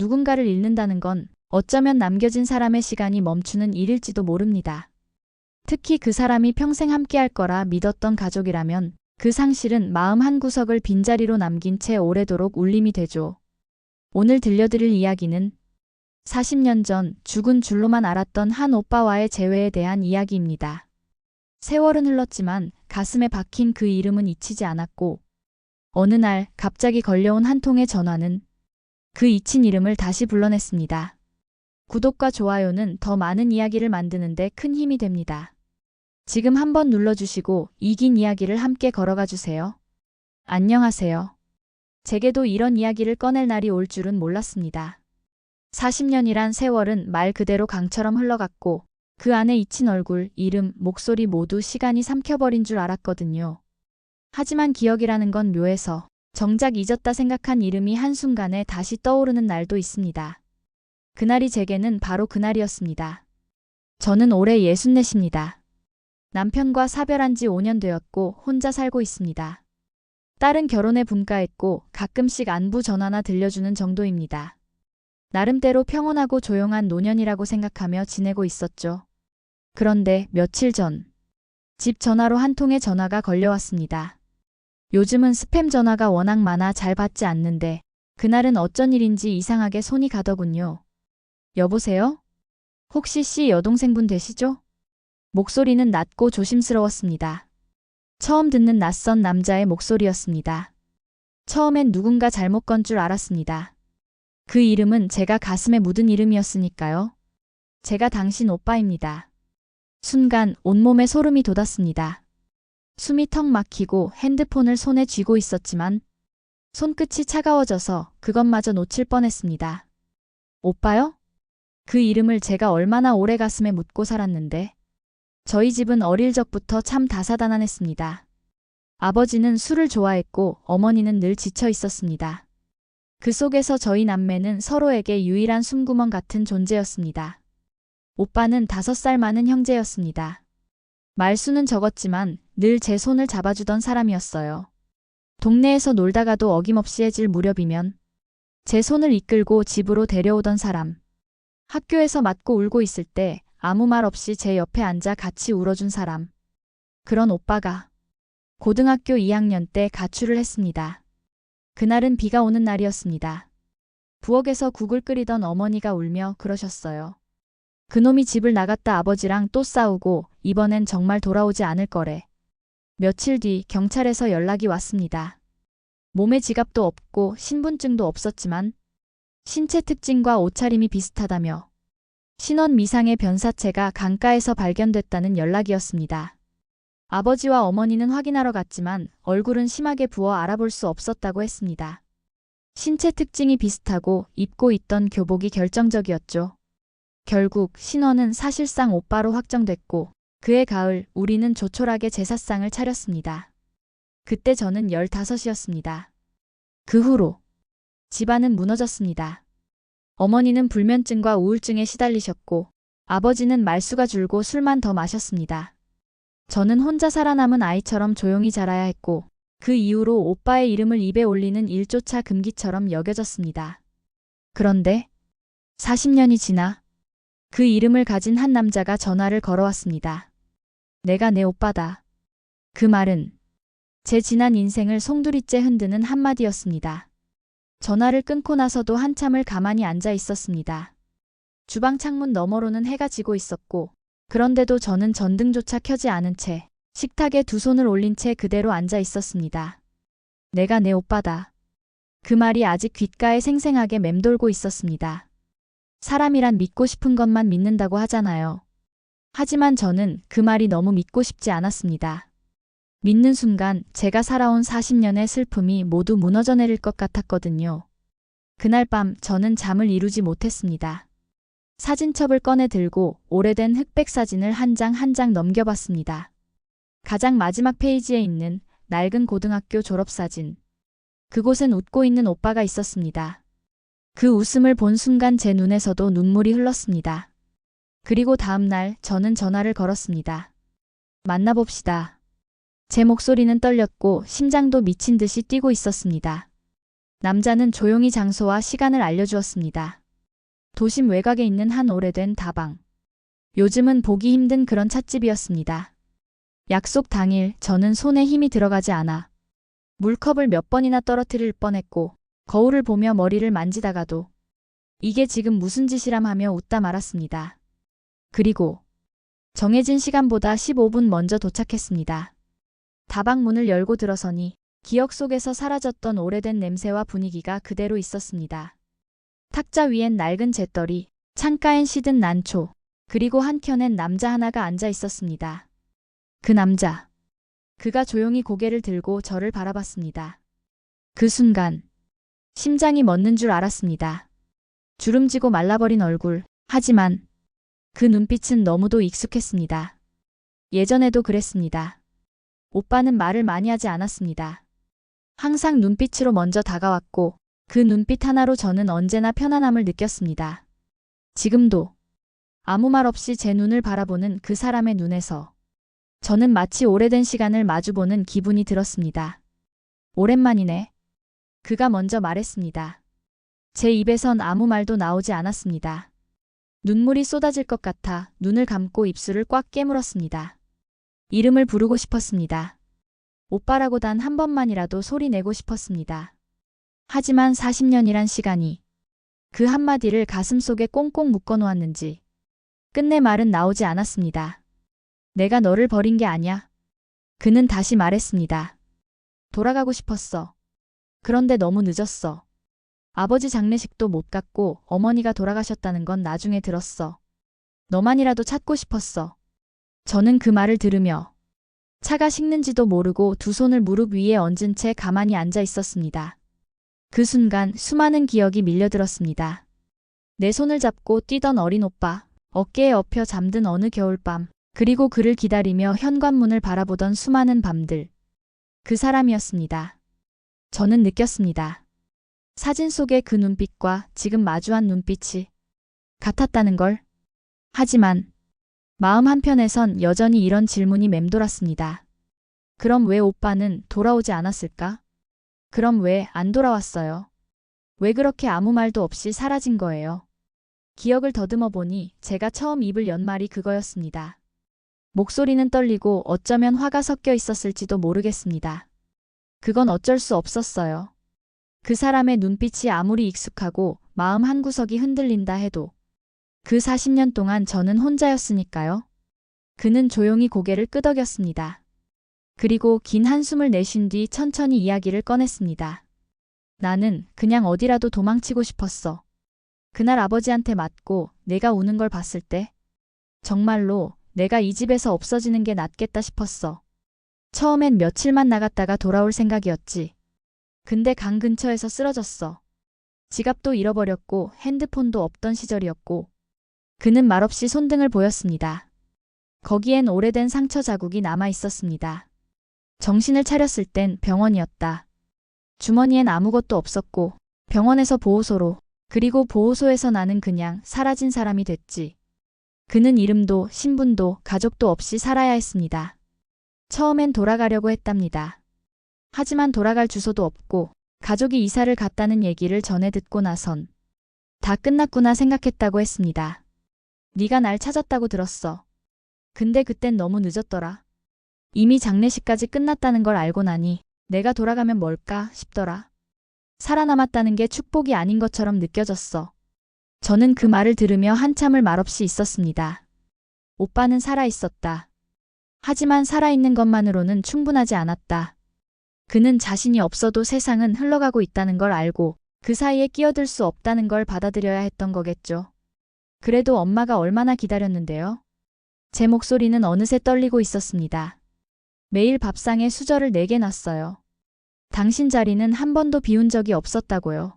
누군가를 잃는다는 건 어쩌면 남겨진 사람의 시간이 멈추는 일일지도 모릅니다. 특히 그 사람이 평생 함께할 거라 믿었던 가족이라면 그 상실은 마음 한 구석을 빈자리로 남긴 채 오래도록 울림이 되죠. 오늘 들려드릴 이야기는 40년 전 죽은 줄로만 알았던 한 오빠와의 재회에 대한 이야기입니다. 세월은 흘렀지만 가슴에 박힌 그 이름은 잊히지 않았고 어느 날 갑자기 걸려온 한 통의 전화는 그 잊힌 이름을 다시 불러냈습니다. 구독과 좋아요는 더 많은 이야기를 만드는데 큰 힘이 됩니다. 지금 한번 눌러주시고 이긴 이야기를 함께 걸어가 주세요. 안녕하세요. 제게도 이런 이야기를 꺼낼 날이 올 줄은 몰랐습니다. 40년이란 세월은 말 그대로 강처럼 흘러갔고 그 안에 잊힌 얼굴, 이름, 목소리 모두 시간이 삼켜버린 줄 알았거든요. 하지만 기억이라는 건 묘해서 정작 잊었다 생각한 이름이 한순간에 다시 떠오르는 날도 있습니다. 그날이 제게는 바로 그날이었습니다. 저는 올해 64입니다. 남편과 사별한 지 5년 되었고 혼자 살고 있습니다. 딸은 결혼에 분가했고 가끔씩 안부 전화나 들려주는 정도입니다. 나름대로 평온하고 조용한 노년이라고 생각하며 지내고 있었죠. 그런데 며칠 전, 집 전화로 한 통의 전화가 걸려왔습니다. 요즘은 스팸 전화가 워낙 많아 잘 받지 않는데, 그날은 어쩐 일인지 이상하게 손이 가더군요. 여보세요? 혹시 씨 여동생분 되시죠? 목소리는 낮고 조심스러웠습니다. 처음 듣는 낯선 남자의 목소리였습니다. 처음엔 누군가 잘못 건 줄 알았습니다. 그 이름은 제가 가슴에 묻은 이름이었으니까요. 제가 당신 오빠입니다. 순간 온몸에 소름이 돋았습니다. 숨이 턱 막히고 핸드폰을 손에 쥐고 있었지만 손끝이 차가워져서 그것마저 놓칠 뻔했습니다. 오빠요? 그 이름을 제가 얼마나 오래 가슴에 묻고 살았는데 저희 집은 어릴 적부터 참 다사다난했습니다. 아버지는 술을 좋아했고 어머니는 늘 지쳐 있었습니다. 그 속에서 저희 남매는 서로에게 유일한 숨구멍 같은 존재였습니다. 오빠는 다섯 살 많은 형제였습니다. 말수는 적었지만 늘 제 손을 잡아주던 사람이었어요. 동네에서 놀다가도 어김없이 해질 무렵이면 제 손을 이끌고 집으로 데려오던 사람. 학교에서 맞고 울고 있을 때 아무 말 없이 제 옆에 앉아 같이 울어준 사람. 그런 오빠가 고등학교 2학년 때 가출을 했습니다. 그날은 비가 오는 날이었습니다. 부엌에서 국을 끓이던 어머니가 울며 그러셨어요. 그놈이 집을 나갔다 아버지랑 또 싸우고 이번엔 정말 돌아오지 않을 거래. 며칠 뒤 경찰에서 연락이 왔습니다. 몸에 지갑도 없고 신분증도 없었지만 신체 특징과 옷차림이 비슷하다며 신원 미상의 변사체가 강가에서 발견됐다는 연락이었습니다. 아버지와 어머니는 확인하러 갔지만 얼굴은 심하게 부어 알아볼 수 없었다고 했습니다. 신체 특징이 비슷하고 입고 있던 교복이 결정적이었죠. 결국 신원은 사실상 오빠로 확정됐고 그해 가을 우리는 조촐하게 제사상을 차렸습니다. 그때 저는 15이었습니다. 그 후로 집안은 무너졌습니다. 어머니는 불면증과 우울증에 시달리셨고 아버지는 말수가 줄고 술만 더 마셨습니다. 저는 혼자 살아남은 아이처럼 조용히 자라야 했고 그 이후로 오빠의 이름을 입에 올리는 일조차 금기처럼 여겨졌습니다. 그런데 40년이 지나 그 이름을 가진 한 남자가 전화를 걸어왔습니다. 내가 내 오빠다. 그 말은 제 지난 인생을 송두리째 흔드는 한마디였습니다. 전화를 끊고 나서도 한참을 가만히 앉아 있었습니다. 주방 창문 너머로는 해가 지고 있었고, 그런데도 저는 전등조차 켜지 않은 채 식탁에 두 손을 올린 채 그대로 앉아 있었습니다. 내가 내 오빠다. 그 말이 아직 귓가에 생생하게 맴돌고 있었습니다. 사람이란 믿고 싶은 것만 믿는다고 하잖아요. 하지만 저는 그 말이 너무 믿고 싶지 않았습니다. 믿는 순간 제가 살아온 40년의 슬픔이 모두 무너져 내릴 것 같았거든요. 그날 밤 저는 잠을 이루지 못했습니다. 사진첩을 꺼내 들고 오래된 흑백 사진을 한 장 한장 넘겨봤습니다. 가장 마지막 페이지에 있는 낡은 고등학교 졸업사진. 그곳엔 웃고 있는 오빠가 있었습니다. 그 웃음을 본 순간 제 눈에서도 눈물이 흘렀습니다. 그리고 다음 날 저는 전화를 걸었습니다. 만나봅시다. 제 목소리는 떨렸고 심장도 미친 듯이 뛰고 있었습니다. 남자는 조용히 장소와 시간을 알려주었습니다. 도심 외곽에 있는 한 오래된 다방. 요즘은 보기 힘든 그런 찻집이었습니다. 약속 당일 저는 손에 힘이 들어가지 않아 물컵을 몇 번이나 떨어뜨릴 뻔했고 거울을 보며 머리를 만지다가도 이게 지금 무슨 짓이람 하며 웃다 말았습니다. 그리고 정해진 시간보다 15분 먼저 도착했습니다. 다방 문을 열고 들어서니 기억 속에서 사라졌던 오래된 냄새와 분위기가 그대로 있었습니다. 탁자 위엔 낡은 재떨이, 창가엔 시든 난초, 그리고 한켠엔 남자 하나가 앉아 있었습니다. 그 남자. 그가 조용히 고개를 들고 저를 바라봤습니다. 그 순간 심장이 멎는 줄 알았습니다. 주름지고 말라버린 얼굴, 하지만 그 눈빛은 너무도 익숙했습니다. 예전에도 그랬습니다. 오빠는 말을 많이 하지 않았습니다. 항상 눈빛으로 먼저 다가왔고 그 눈빛 하나로 저는 언제나 편안함을 느꼈습니다. 지금도 아무 말 없이 제 눈을 바라보는 그 사람의 눈에서 저는 마치 오래된 시간을 마주보는 기분이 들었습니다. 오랜만이네. 그가 먼저 말했습니다. 제 입에선 아무 말도 나오지 않았습니다. 눈물이 쏟아질 것 같아 눈을 감고 입술을 꽉 깨물었습니다. 이름을 부르고 싶었습니다. 오빠라고 단 한 번만이라도 소리 내고 싶었습니다. 하지만 40년이란 시간이 그 한마디를 가슴 속에 꽁꽁 묶어 놓았는지 끝내 말은 나오지 않았습니다. 내가 너를 버린 게 아냐. 그는 다시 말했습니다. 돌아가고 싶었어. 그런데 너무 늦었어. 아버지 장례식도 못 갔고 어머니가 돌아가셨다는 건 나중에 들었어. 너만이라도 찾고 싶었어. 저는 그 말을 들으며 차가 식는지도 모르고 두 손을 무릎 위에 얹은 채 가만히 앉아 있었습니다. 그 순간 수많은 기억이 밀려들었습니다. 내 손을 잡고 뛰던 어린 오빠, 어깨에 엎여 잠든 어느 겨울밤, 그리고 그를 기다리며 현관문을 바라보던 수많은 밤들. 그 사람이었습니다. 저는 느꼈습니다. 사진 속의 그 눈빛과 지금 마주한 눈빛이 같았다는 걸. 하지만 마음 한편에선 여전히 이런 질문이 맴돌았습니다. 그럼 왜 오빠는 돌아오지 않았을까? 그럼 왜 안 돌아왔어요? 왜 그렇게 아무 말도 없이 사라진 거예요? 기억을 더듬어 보니 제가 처음 입을 연 말이 그거였습니다. 목소리는 떨리고 어쩌면 화가 섞여 있었을지도 모르겠습니다. 그건 어쩔 수 없었어요. 그 사람의 눈빛이 아무리 익숙하고 마음 한구석이 흔들린다 해도 그 40년 동안 저는 혼자였으니까요. 그는 조용히 고개를 끄덕였습니다. 그리고 긴 한숨을 내쉰 뒤 천천히 이야기를 꺼냈습니다. 나는 그냥 어디라도 도망치고 싶었어. 그날 아버지한테 맞고 내가 우는 걸 봤을 때 정말로 내가 이 집에서 없어지는 게 낫겠다 싶었어. 처음엔 며칠만 나갔다가 돌아올 생각이었지. 근데 강 근처에서 쓰러졌어. 지갑도 잃어버렸고 핸드폰도 없던 시절이었고 그는 말없이 손등을 보였습니다. 거기엔 오래된 상처 자국이 남아 있었습니다. 정신을 차렸을 땐 병원이었다. 주머니엔 아무것도 없었고 병원에서 보호소로 그리고 보호소에서 나는 그냥 사라진 사람이 됐지. 그는 이름도 신분도 가족도 없이 살아야 했습니다. 처음엔 돌아가려고 했답니다. 하지만 돌아갈 주소도 없고 가족이 이사를 갔다는 얘기를 전해 듣고 나선 다 끝났구나 생각했다고 했습니다. 네가 날 찾았다고 들었어. 근데 그땐 너무 늦었더라. 이미 장례식까지 끝났다는 걸 알고 나니 내가 돌아가면 뭘까 싶더라. 살아남았다는 게 축복이 아닌 것처럼 느껴졌어. 저는 그 말을 들으며 한참을 말없이 있었습니다. 오빠는 살아 있었다. 하지만 살아있는 것만으로는 충분하지 않았다. 그는 자신이 없어도 세상은 흘러가고 있다는 걸 알고 그 사이에 끼어들 수 없다는 걸 받아들여야 했던 거겠죠. 그래도 엄마가 얼마나 기다렸는데요. 제 목소리는 어느새 떨리고 있었습니다. 매일 밥상에 수저를 네개 놨어요. 당신 자리는 한 번도 비운 적이 없었다고요.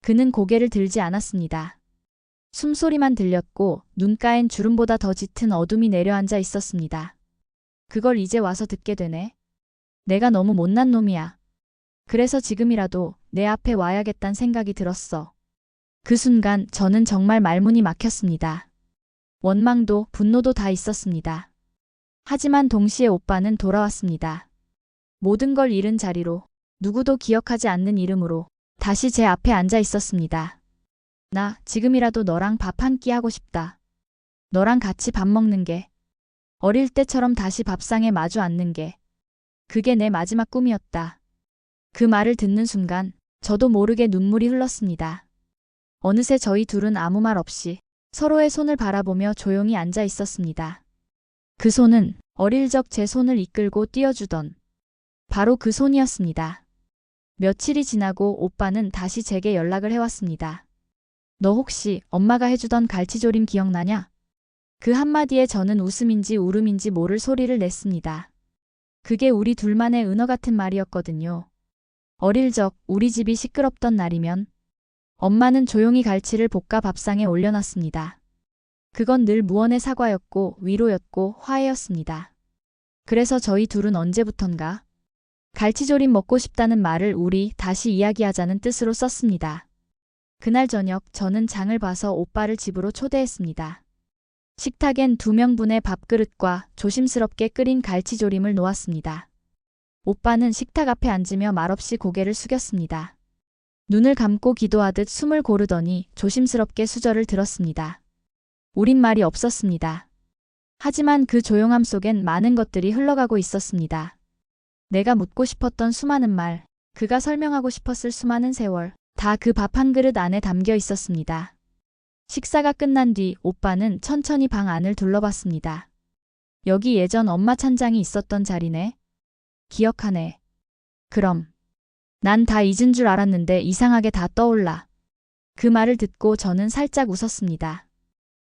그는 고개를 들지 않았습니다. 숨소리만 들렸고 눈가엔 주름보다 더 짙은 어둠이 내려앉아 있었습니다. 그걸 이제 와서 듣게 되네. 내가 너무 못난 놈이야. 그래서 지금이라도 내 앞에 와야겠단 생각이 들었어. 그 순간 저는 정말 말문이 막혔습니다. 원망도 분노도 다 있었습니다. 하지만 동시에 오빠는 돌아왔습니다. 모든 걸 잃은 자리로, 누구도 기억하지 않는 이름으로, 다시 제 앞에 앉아 있었습니다. 나 지금이라도 너랑 밥 한 끼 하고 싶다. 너랑 같이 밥 먹는 게, 어릴 때처럼 다시 밥상에 마주 앉는 게, 그게 내 마지막 꿈이었다. 그 말을 듣는 순간 저도 모르게 눈물이 흘렀습니다. 어느새 저희 둘은 아무 말 없이 서로의 손을 바라보며 조용히 앉아 있었습니다. 그 손은 어릴 적 제 손을 이끌고 뛰어주던 바로 그 손이었습니다. 며칠이 지나고 오빠는 다시 제게 연락을 해왔습니다. 너 혹시 엄마가 해주던 갈치조림 기억나냐? 그 한마디에 저는 웃음인지 울음인지 모를 소리를 냈습니다. 그게 우리 둘만의 은어 같은 말이었거든요. 어릴 적 우리 집이 시끄럽던 날이면 엄마는 조용히 갈치를 볶아 밥상에 올려놨습니다. 그건 늘 무언의 사과였고 위로였고 화해였습니다. 그래서 저희 둘은 언제부턴가 갈치조림 먹고 싶다는 말을 우리 다시 이야기하자는 뜻으로 썼습니다. 그날 저녁 저는 장을 봐서 오빠를 집으로 초대했습니다. 식탁엔 두 명분의 밥그릇과 조심스럽게 끓인 갈치조림을 놓았습니다. 오빠는 식탁 앞에 앉으며 말없이 고개를 숙였습니다. 눈을 감고 기도하듯 숨을 고르더니 조심스럽게 수저를 들었습니다. 우린 말이 없었습니다. 하지만 그 조용함 속엔 많은 것들이 흘러가고 있었습니다. 내가 묻고 싶었던 수많은 말, 그가 설명하고 싶었을 수많은 세월, 다 그 밥 한 그릇 안에 담겨 있었습니다. 식사가 끝난 뒤 오빠는 천천히 방 안을 둘러봤습니다. 여기 예전 엄마 찬장이 있었던 자리네. 기억하네. 그럼. 난 다 잊은 줄 알았는데 이상하게 다 떠올라. 그 말을 듣고 저는 살짝 웃었습니다.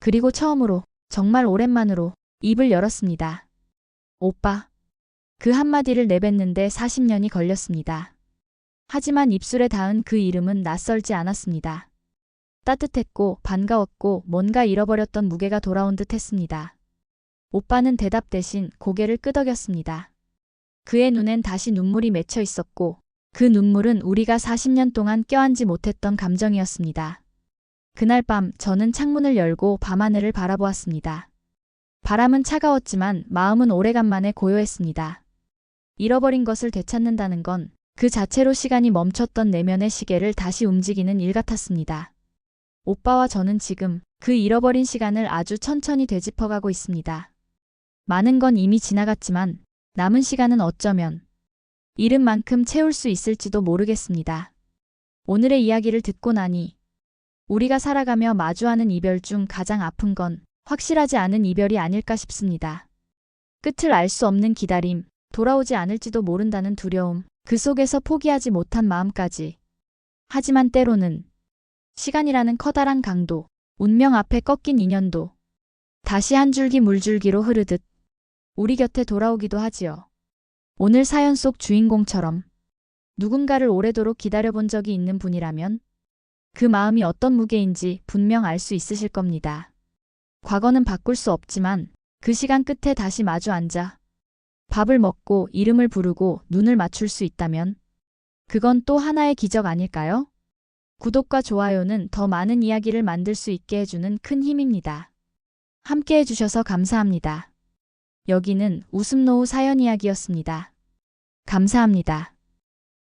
그리고 처음으로, 정말 오랜만으로 입을 열었습니다. 오빠. 그 한마디를 내뱉는데 40년이 걸렸습니다. 하지만 입술에 닿은 그 이름은 낯설지 않았습니다. 따뜻했고 반가웠고 뭔가 잃어버렸던 무게가 돌아온 듯 했습니다. 오빠는 대답 대신 고개를 끄덕였습니다. 그의 눈엔 다시 눈물이 맺혀 있었고 그 눈물은 우리가 40년 동안 껴안지 못했던 감정이었습니다. 그날 밤 저는 창문을 열고 밤하늘을 바라보았습니다. 바람은 차가웠지만 마음은 오래간만에 고요했습니다. 잃어버린 것을 되찾는다는 건 그 자체로 시간이 멈췄던 내면의 시계를 다시 움직이는 일 같았습니다. 오빠와 저는 지금 그 잃어버린 시간을 아주 천천히 되짚어가고 있습니다. 많은 건 이미 지나갔지만 남은 시간은 어쩌면 이름만큼 채울 수 있을지도 모르겠습니다. 오늘의 이야기를 듣고 나니 우리가 살아가며 마주하는 이별 중 가장 아픈 건 확실하지 않은 이별이 아닐까 싶습니다. 끝을 알 수 없는 기다림, 돌아오지 않을지도 모른다는 두려움, 그 속에서 포기하지 못한 마음까지. 하지만 때로는 시간이라는 커다란 강도, 운명 앞에 꺾인 인연도 다시 한 줄기 물줄기로 흐르듯 우리 곁에 돌아오기도 하지요. 오늘 사연 속 주인공처럼 누군가를 오래도록 기다려본 적이 있는 분이라면 그 마음이 어떤 무게인지 분명 알 수 있으실 겁니다. 과거는 바꿀 수 없지만 그 시간 끝에 다시 마주 앉아 밥을 먹고 이름을 부르고 눈을 맞출 수 있다면 그건 또 하나의 기적 아닐까요? 구독과 좋아요는 더 많은 이야기를 만들 수 있게 해주는 큰 힘입니다. 함께 해주셔서 감사합니다. 여기는 웃음노후 사연 이야기였습니다. 감사합니다.